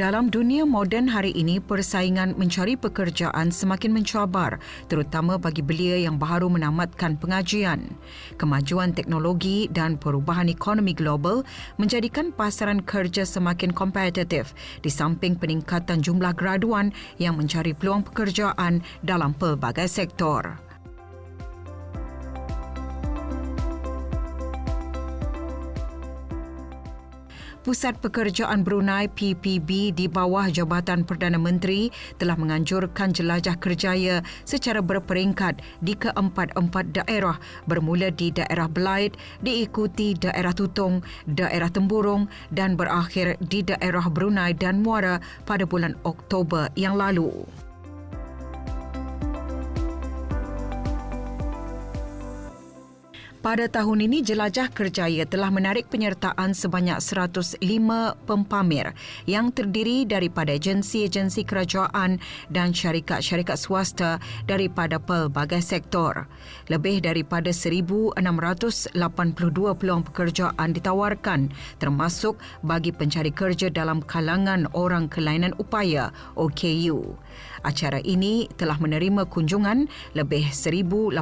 Dalam dunia moden hari ini, persaingan mencari pekerjaan semakin mencabar, terutama bagi belia yang baru menamatkan pengajian. Kemajuan teknologi dan perubahan ekonomi global menjadikan pasaran kerja semakin kompetitif di samping peningkatan jumlah graduan yang mencari peluang pekerjaan dalam pelbagai sektor. Pusat Pekerjaan Brunei PPB di bawah Jabatan Perdana Menteri telah menganjurkan jelajah kerjaya secara berperingkat di keempat-empat daerah bermula di daerah Belait, diikuti daerah Tutong, daerah Temburong dan berakhir di daerah Brunei dan Muara pada bulan Oktober yang lalu. Pada tahun ini, Jelajah Kerjaya telah menarik penyertaan sebanyak 105 pempamer yang terdiri daripada agensi-agensi kerajaan dan syarikat-syarikat swasta daripada pelbagai sektor. Lebih daripada 1,682 peluang pekerjaan ditawarkan termasuk bagi pencari kerja dalam kalangan orang kelainan upaya OKU. Acara ini telah menerima kunjungan lebih 1,850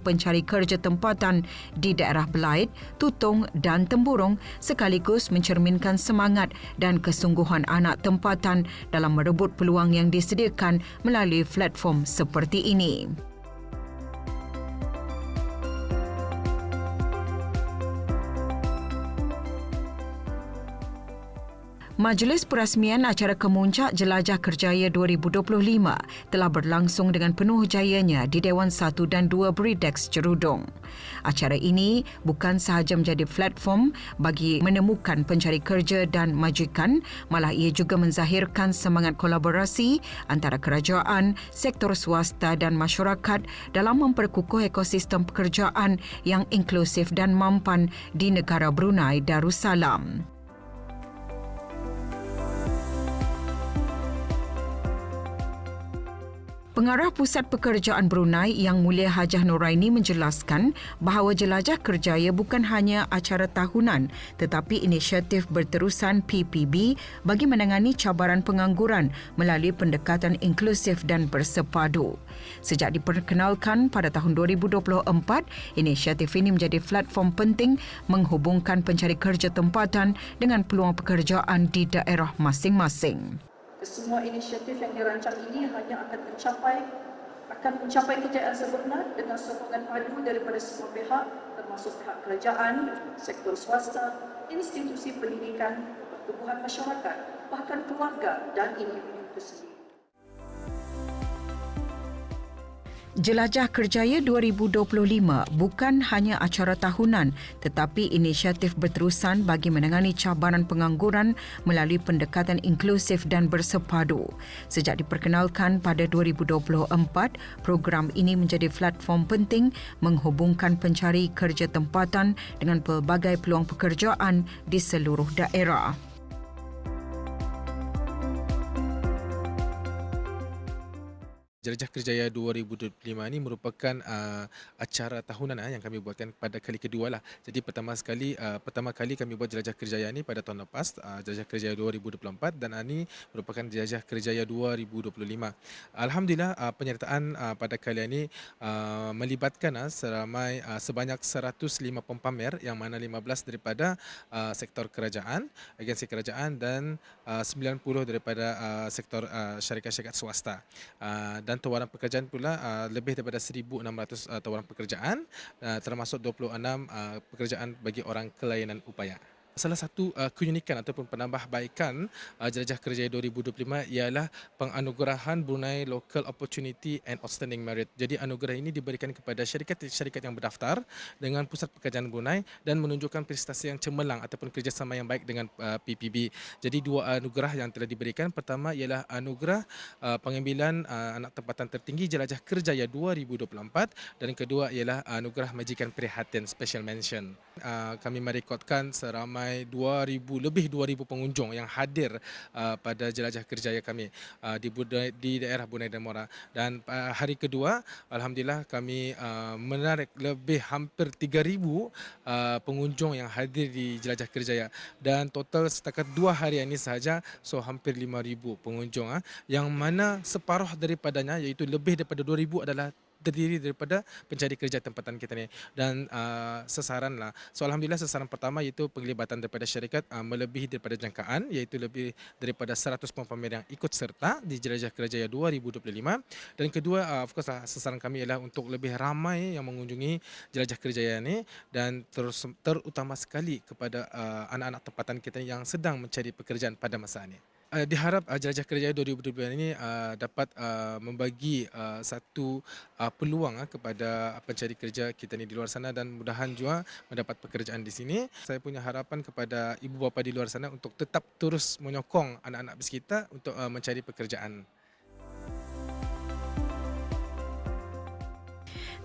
pencari kerja tempatan di daerah Belait, Tutong dan Temburong sekaligus mencerminkan semangat dan kesungguhan anak tempatan dalam merebut peluang yang disediakan melalui platform seperti ini. Majlis Perasmian Acara Kemuncak Jelajah Kerjaya 2025 telah berlangsung dengan penuh jayanya di Dewan 1 dan 2 Bridex Cerudong. Acara ini bukan sahaja menjadi platform bagi menemukan pencari kerja dan majikan, malah ia juga menzahirkan semangat kolaborasi antara kerajaan, sektor swasta dan masyarakat dalam memperkukuh ekosistem pekerjaan yang inklusif dan mampan di negara Brunei Darussalam. Pengarah Pusat Pekerjaan Brunei Yang Mulia Hajah Noraini menjelaskan bahawa Jelajah Kerjaya bukan hanya acara tahunan tetapi inisiatif berterusan PPB bagi menangani cabaran pengangguran melalui pendekatan inklusif dan bersepadu. Sejak diperkenalkan pada tahun 2024, inisiatif ini menjadi platform penting menghubungkan pencari kerja tempatan dengan peluang pekerjaan di daerah masing-masing semua inisiatif yang dirancang ini hanya akan mencapai akan mencapai kejayaan sebenar dengan sokongan padu daripada semua pihak termasuk pihak kerajaan, sektor swasta, institusi pendidikan, pertubuhan masyarakat, bahkan keluarga dan individu itu sendiri. Jelajah Kerjaya 2025 bukan hanya acara tahunan tetapi inisiatif berterusan bagi menangani cabaran pengangguran melalui pendekatan inklusif dan bersepadu. Sejak diperkenalkan pada 2024, program ini menjadi platform penting menghubungkan pencari kerja tempatan dengan pelbagai peluang pekerjaan di seluruh daerah. Jelajah Kerjaya 2025 ini merupakan uh, acara tahunan uh, yang kami buatkan pada kali kedua lah. Jadi pertama sekali uh, pertama kali kami buat Jelajah Kerjaya ini pada tahun lepas uh, Jelajah Kerjaya 2024 dan ini merupakan Jelajah Kerjaya 2025. Alhamdulillah uh, penyertaan uh, pada kali ini uh, melibatkan uh, seramai uh, sebanyak 105 pempamer yang mana 15 daripada uh, sektor kerajaan, agensi kerajaan dan uh, 90 daripada uh, sektor uh, syarikat-syarikat swasta. Uh, dan tawaran pekerjaan pula uh, lebih daripada 1600 uh, tawaran pekerjaan uh, termasuk 26 uh, pekerjaan bagi orang kelainan upaya salah satu uh, keunikan ataupun penambahbaikan uh, Jelajah Kerja 2025 ialah penganugerahan Brunei Local Opportunity and Outstanding Merit. Jadi anugerah ini diberikan kepada syarikat-syarikat yang berdaftar dengan Pusat Pekerjaan Brunei dan menunjukkan prestasi yang cemerlang ataupun kerjasama yang baik dengan uh, PPB. Jadi dua anugerah yang telah diberikan. Pertama ialah anugerah uh, pengambilan uh, anak tempatan tertinggi Jelajah Kerjaya 2024 dan kedua ialah anugerah majikan prihatin Special Mention. Uh, kami merekodkan seramai ramai 2000 lebih 2000 pengunjung yang hadir uh, pada jelajah kerjaya kami uh, di Budai, di daerah Bunai dan Mora dan uh, hari kedua alhamdulillah kami uh, menarik lebih hampir 3000 uh, pengunjung yang hadir di jelajah kerjaya. Dan total setakat dua hari ini sahaja so hampir 5000 pengunjung uh, yang mana separuh daripadanya iaitu lebih daripada 2000 adalah terdiri daripada pencari kerja tempatan kita ni dan uh, sasaran lah. So alhamdulillah sasaran pertama iaitu penglibatan daripada syarikat uh, melebihi daripada jangkaan iaitu lebih daripada 100 pempamer yang ikut serta di Jelajah Kerjaya 2025 dan kedua uh, of course lah, sasaran kami ialah untuk lebih ramai yang mengunjungi Jelajah Kerjaya ini dan terus terutama sekali kepada uh, anak-anak tempatan kita yang sedang mencari pekerjaan pada masa ini. Uh, diharap uh, Jelajah Kerjaya 2022 ini uh, dapat uh, membagi uh, satu uh, peluang uh, kepada pencari kerja kita ni di luar sana dan mudahan juga mendapat pekerjaan di sini. Saya punya harapan kepada ibu bapa di luar sana untuk tetap terus menyokong anak-anak bis kita untuk uh, mencari pekerjaan.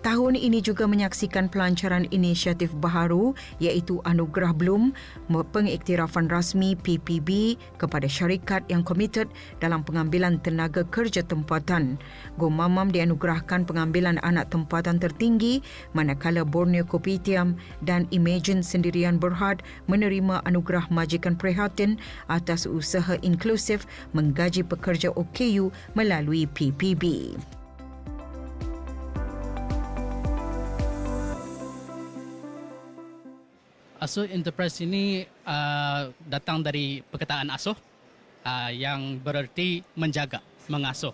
Tahun ini juga menyaksikan pelancaran inisiatif baharu iaitu Anugerah Bloom, pengiktirafan rasmi PPB kepada syarikat yang komited dalam pengambilan tenaga kerja tempatan. Go Mamam dianugerahkan pengambilan anak tempatan tertinggi manakala Borneo Kopitiam dan Imagine Sendirian Berhad menerima anugerah majikan prihatin atas usaha inklusif menggaji pekerja OKU melalui PPB. Asuh Enterprise ini uh, datang dari perkataan asuh uh, yang bererti menjaga, mengasuh.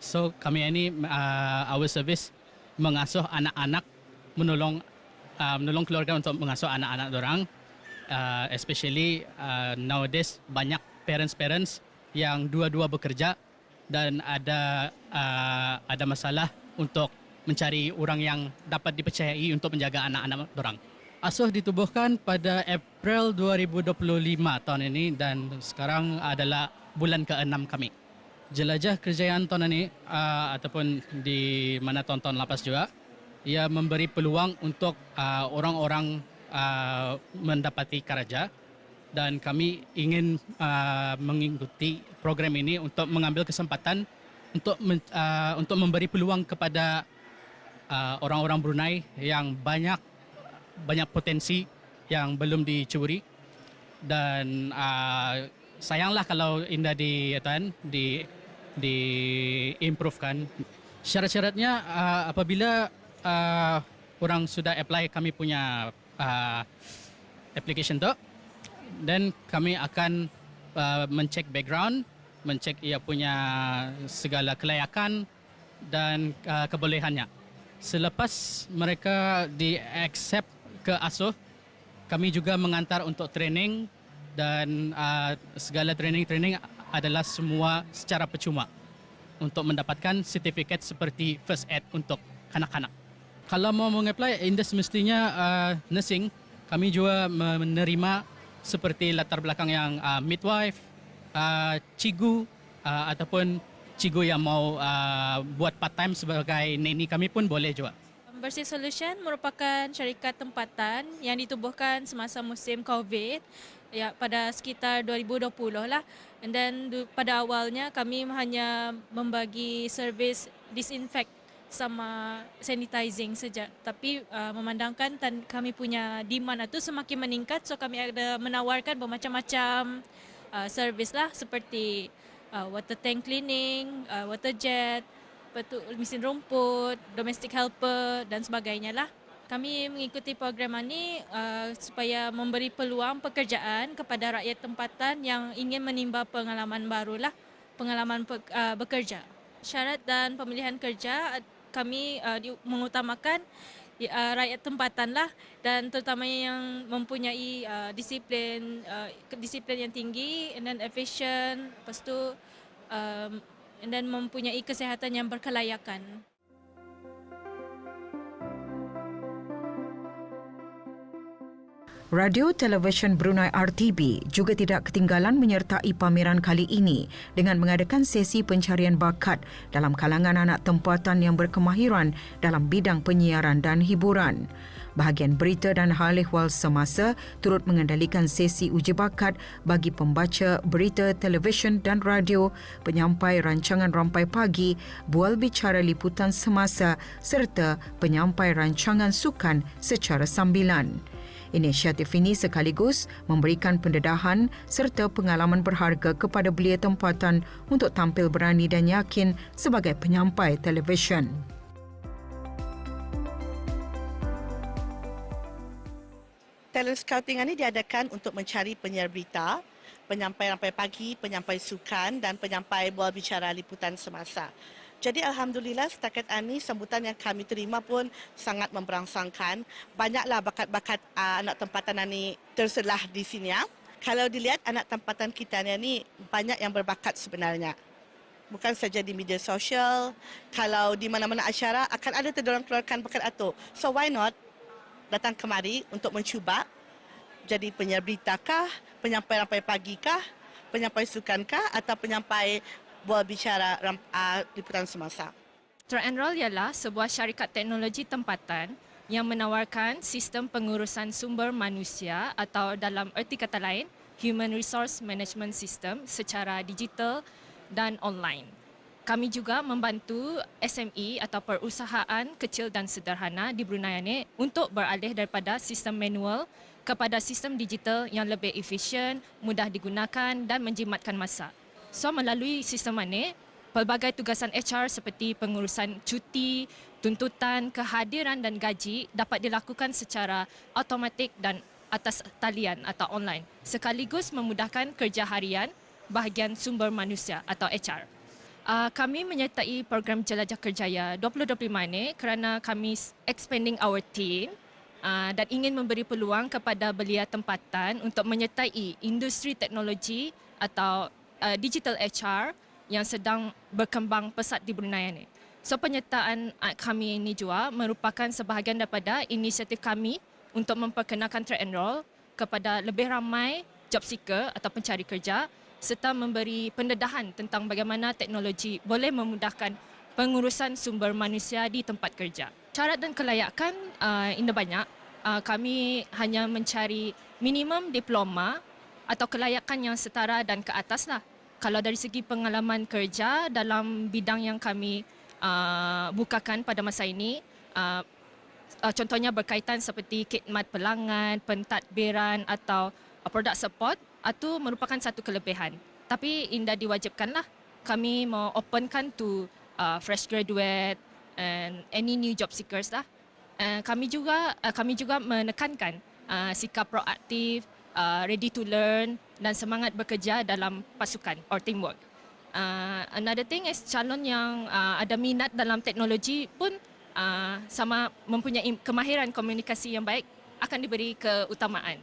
So kami ini uh, our service mengasuh anak-anak, menolong uh, menolong keluarga untuk mengasuh anak-anak orang. Uh, especially uh, nowadays banyak parents-parents yang dua-dua bekerja dan ada uh, ada masalah untuk mencari orang yang dapat dipercayai untuk menjaga anak-anak orang. Asuh ditubuhkan pada April 2025 tahun ini dan sekarang adalah bulan ke-6 kami. Jelajah kerjayaan tahun ini uh, ataupun di mana tahun-tahun lepas juga ia memberi peluang untuk uh, orang-orang uh, mendapati kerja dan kami ingin uh, mengikuti program ini untuk mengambil kesempatan untuk men, uh, untuk memberi peluang kepada uh, orang-orang Brunei yang banyak banyak potensi yang belum dicuri. Dan uh, sayanglah kalau indah di ya tuan di di improvekan syarat-syaratnya uh, apabila uh, orang sudah apply kami punya uh, application tu dan kami akan uh, mencek background mencek ia punya segala kelayakan dan uh, kebolehannya. Selepas mereka di accept ke ASUH. Kami juga mengantar untuk training dan uh, segala training-training adalah semua secara percuma untuk mendapatkan sertifikat seperti first aid untuk kanak-kanak. Kalau mau mengapply indah semestinya uh, nursing, kami juga menerima seperti latar belakang yang uh, midwife, uh, cigu uh, ataupun cigu yang mau uh, buat part time sebagai neni kami pun boleh juga. Bersih Solution merupakan syarikat tempatan yang ditubuhkan semasa musim COVID ya pada sekitar 2020 lah. And then pada awalnya kami hanya membagi servis disinfect sama sanitizing saja. Tapi uh, memandangkan tan kami punya demand itu semakin meningkat so kami ada menawarkan bermacam-macam uh, servis lah seperti uh, water tank cleaning, uh, water jet, petu, mesin rumput, domestic helper dan sebagainya lah. Kami mengikuti program ini uh, supaya memberi peluang pekerjaan kepada rakyat tempatan yang ingin menimba pengalaman baru lah, pengalaman pe, uh, bekerja. Syarat dan pemilihan kerja kami uh, di, mengutamakan uh, rakyat tempatan lah dan terutamanya yang mempunyai uh, disiplin uh, disiplin yang tinggi dan efisien, lepas tu um, dan mempunyai kesihatan yang berkelayakan. Radio Television Brunei RTB juga tidak ketinggalan menyertai pameran kali ini dengan mengadakan sesi pencarian bakat dalam kalangan anak tempatan yang berkemahiran dalam bidang penyiaran dan hiburan. Bahagian berita dan hal ehwal semasa turut mengendalikan sesi uji bakat bagi pembaca berita televisyen dan radio, penyampai rancangan rampai pagi, bual bicara liputan semasa serta penyampai rancangan sukan secara sambilan. Inisiatif ini sekaligus memberikan pendedahan serta pengalaman berharga kepada belia tempatan untuk tampil berani dan yakin sebagai penyampai televisyen. talent scouting ini diadakan untuk mencari penyiar berita, penyampai rampai pagi, penyampai sukan dan penyampai bual bicara liputan semasa. Jadi Alhamdulillah setakat ini sambutan yang kami terima pun sangat memberangsangkan. Banyaklah bakat-bakat uh, anak tempatan ini terselah di sini. Ya. Kalau dilihat anak tempatan kita ini banyak yang berbakat sebenarnya. Bukan saja di media sosial, kalau di mana-mana acara akan ada terdorong keluarkan bakat itu. So why not datang kemari untuk mencuba jadi penyiar berita kah, penyampai rampai pagi kah, penyampai sukan kah atau penyampai bual bicara uh, liputan semasa. Terenroll ialah sebuah syarikat teknologi tempatan yang menawarkan sistem pengurusan sumber manusia atau dalam erti kata lain, Human Resource Management System secara digital dan online. Kami juga membantu SME atau perusahaan kecil dan sederhana di Brunei ini untuk beralih daripada sistem manual kepada sistem digital yang lebih efisien, mudah digunakan dan menjimatkan masa. So melalui sistem ini, pelbagai tugasan HR seperti pengurusan cuti, tuntutan, kehadiran dan gaji dapat dilakukan secara automatik dan atas talian atau online sekaligus memudahkan kerja harian bahagian sumber manusia atau HR. Uh, kami menyertai program Jelajah Kerjaya 2025 ini kerana kami expanding our team uh, dan ingin memberi peluang kepada belia tempatan untuk menyertai industri teknologi atau uh, digital HR yang sedang berkembang pesat di Brunei ini. So penyertaan uh, kami ini juga merupakan sebahagian daripada inisiatif kami untuk memperkenalkan trade and roll kepada lebih ramai job seeker atau pencari kerja serta memberi pendedahan tentang bagaimana teknologi boleh memudahkan pengurusan sumber manusia di tempat kerja. Syarat dan kelayakan uh, ini banyak. Uh, kami hanya mencari minimum diploma atau kelayakan yang setara dan ke atas lah. Kalau dari segi pengalaman kerja dalam bidang yang kami uh, bukakan pada masa ini, uh, uh, contohnya berkaitan seperti khidmat pelanggan, pentadbiran atau uh, produk support, itu merupakan satu kelebihan. Tapi indah diwajibkanlah kami mau openkan to uh, fresh graduate and any new job seekers lah. Uh, kami juga uh, kami juga menekankan uh, sikap proaktif, uh, ready to learn dan semangat bekerja dalam pasukan or teamwork. Uh, another thing is calon yang uh, ada minat dalam teknologi pun uh, sama mempunyai kemahiran komunikasi yang baik akan diberi keutamaan.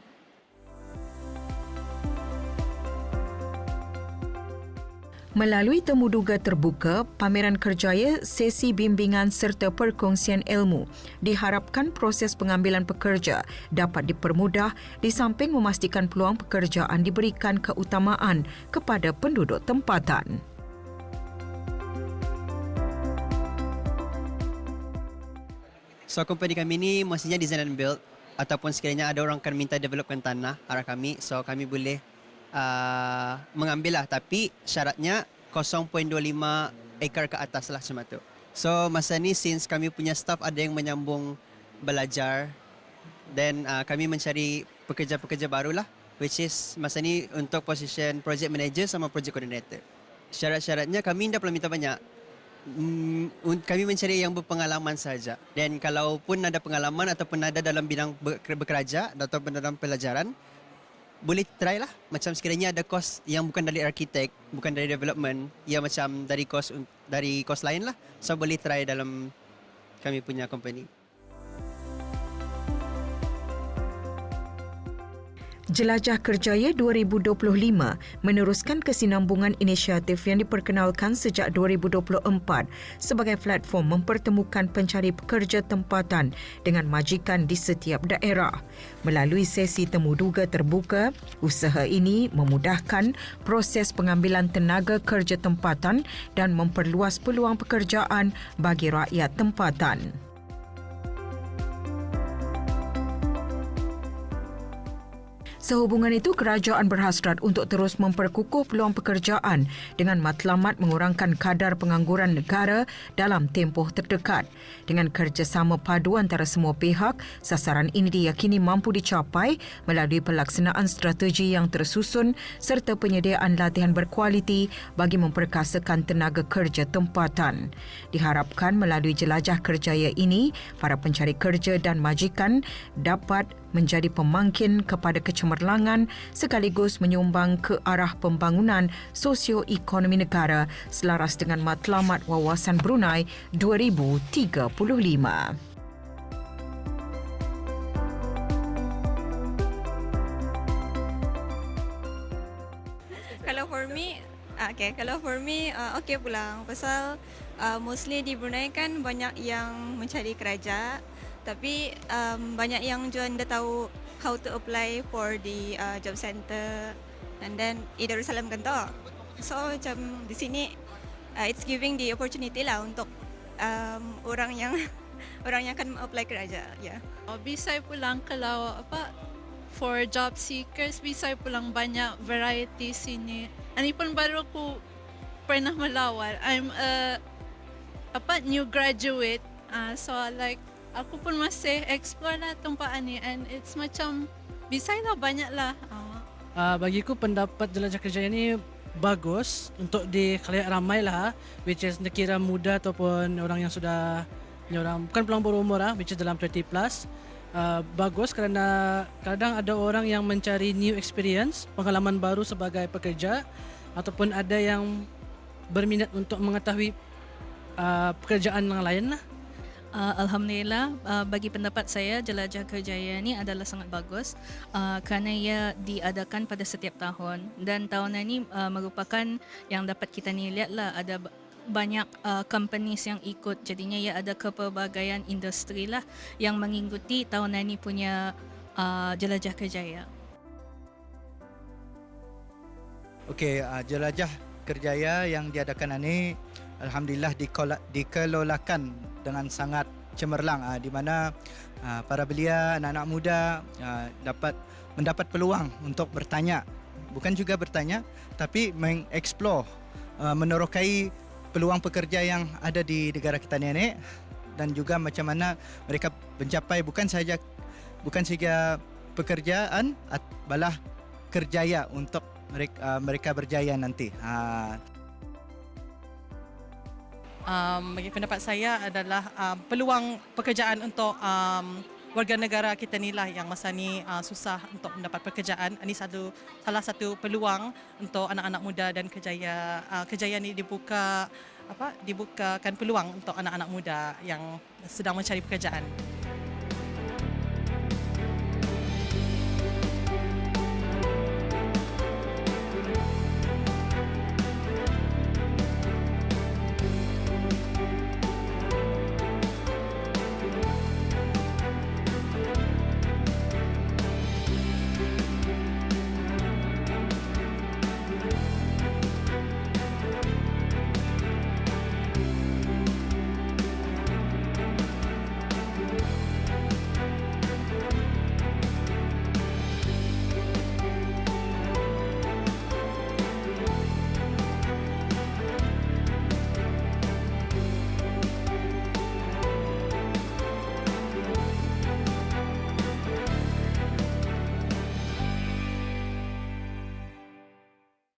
Melalui temuduga terbuka, pameran kerjaya, sesi bimbingan serta perkongsian ilmu diharapkan proses pengambilan pekerja dapat dipermudah di samping memastikan peluang pekerjaan diberikan keutamaan kepada penduduk tempatan. So company kami ni mestinya design and build ataupun sekiranya ada orang akan minta developkan tanah arah kami so kami boleh uh, mengambil lah tapi syaratnya 0.25 ekar ke atas lah macam tu. So masa ni since kami punya staff ada yang menyambung belajar then uh, kami mencari pekerja-pekerja baru lah which is masa ni untuk position project manager sama project coordinator. Syarat-syaratnya kami dah perlu minta banyak. Mm, kami mencari yang berpengalaman saja. Dan kalau pun ada pengalaman ataupun ada dalam bidang bekerja ataupun dalam pelajaran, boleh try lah. Macam sekiranya ada kos yang bukan dari arkitek bukan dari development ya macam dari kos dari kos lain lah. So boleh try dalam kami punya company Jelajah Kerjaya 2025 meneruskan kesinambungan inisiatif yang diperkenalkan sejak 2024 sebagai platform mempertemukan pencari pekerja tempatan dengan majikan di setiap daerah. Melalui sesi temu duga terbuka, usaha ini memudahkan proses pengambilan tenaga kerja tempatan dan memperluas peluang pekerjaan bagi rakyat tempatan. Sehubungan itu, kerajaan berhasrat untuk terus memperkukuh peluang pekerjaan dengan matlamat mengurangkan kadar pengangguran negara dalam tempoh terdekat. Dengan kerjasama padu antara semua pihak, sasaran ini diyakini mampu dicapai melalui pelaksanaan strategi yang tersusun serta penyediaan latihan berkualiti bagi memperkasakan tenaga kerja tempatan. Diharapkan melalui jelajah kerjaya ini, para pencari kerja dan majikan dapat menjadi pemangkin kepada kecemerlangan sekaligus menyumbang ke arah pembangunan sosioekonomi negara selaras dengan matlamat wawasan Brunei 2035. Kalau for me, ah, okay, kalau for me, uh, okay pula. Pasal uh, mostly di Brunei kan banyak yang mencari kerja, tapi um, banyak yang jual dah tahu how to apply for the uh, job center and then di Darussalam kan tu. So macam di sini uh, it's giving the opportunity lah untuk um, orang yang orang yang akan apply kerja. Yeah. Oh, Bisay pulang kalau apa for job seekers, Bisay pulang banyak variety sini. Ani pun baru aku pernah melawat. I'm a apa new graduate. Uh, so like aku pun masih explore lah tempat ni and it's macam Bisay lah banyak lah. Uh. Uh, bagiku pendapat jelajah kerja ini bagus untuk di khalayak ramai lah which is kira muda ataupun orang yang sudah orang bukan pelang berumur lah which is dalam 20 plus uh, bagus kerana kadang ada orang yang mencari new experience pengalaman baru sebagai pekerja ataupun ada yang berminat untuk mengetahui uh, pekerjaan yang lain lah Uh, Alhamdulillah uh, bagi pendapat saya jelajah kerjaya ini adalah sangat bagus uh, kerana ia diadakan pada setiap tahun dan tahun ini uh, merupakan yang dapat kita ni lihatlah ada banyak uh, companies yang ikut jadinya ia ada kepelbagaian industri lah yang mengikuti tahun ini punya uh, jelajah kerjaya. Okey, uh, jelajah kerjaya yang diadakan ini alhamdulillah dikelolakan dengan sangat cemerlang uh, di mana uh, para belia anak-anak muda uh, dapat mendapat peluang untuk bertanya. Bukan juga bertanya tapi mengeksplor uh, menerokai peluang pekerja yang ada di negara kita ni dan juga macam mana mereka mencapai bukan saja bukan saja pekerjaan balah kerjaya untuk mereka uh, mereka berjaya nanti. Um, bagi pendapat saya adalah um, peluang pekerjaan untuk um, warga negara kita ni lah yang masa ni uh, susah untuk mendapat pekerjaan. Ini satu salah satu peluang untuk anak-anak muda dan kejaya uh, kejaya ni dibuka apa dibukakan peluang untuk anak-anak muda yang sedang mencari pekerjaan.